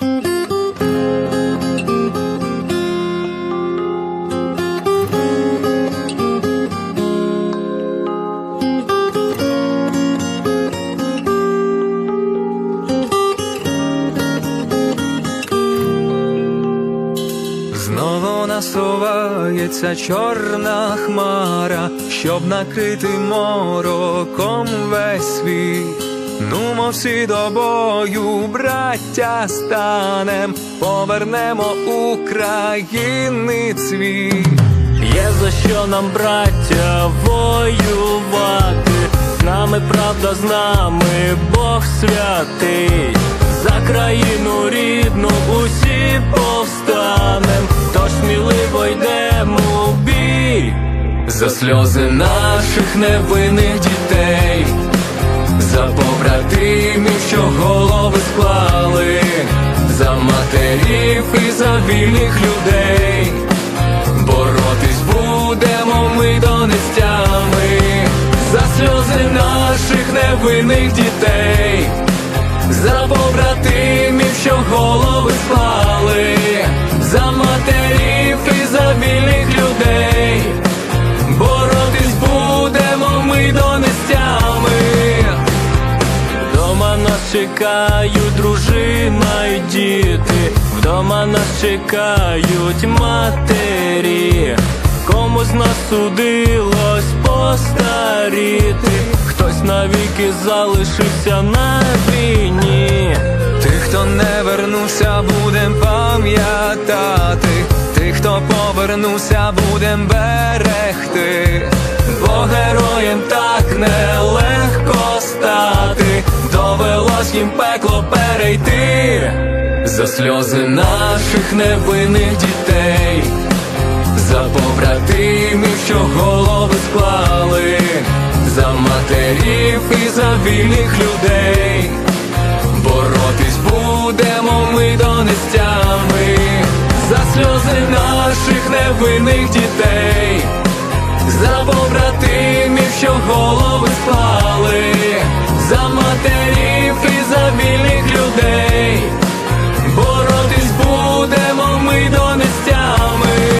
Знову насувається чорна хмара, щоб накрити мороком весь світ. Нумо всі до бою, браття станем, повернемо України цвіт. Є за що нам, браття, воювати, з нами правда, з нами Бог святий, за країну рідну усі повстанем, тож сміливо йдемо в бій, За сльози наших невинних що голови склали, за матерів і за вільних людей. Боротись будемо ми до нестями, за сльози наших невинних дітей, за побратимів, що голови Нас чекають дружина і діти, вдома нас чекають матері, кому з нас судилось постаріти, хтось навіки залишився на війні. Тих, хто не вернувся, будем пам'ятати. Тих, хто повернувся, будем берегти. Бо героєм так нелегко стати, довелось їм пекло перейти. За сльози наших невинних дітей, за побратимів, що голови склали, за матерів і за вільних людей. Боротись будемо ми до нестями за сльози наших невинних дітей, за побратимів, що голови склали,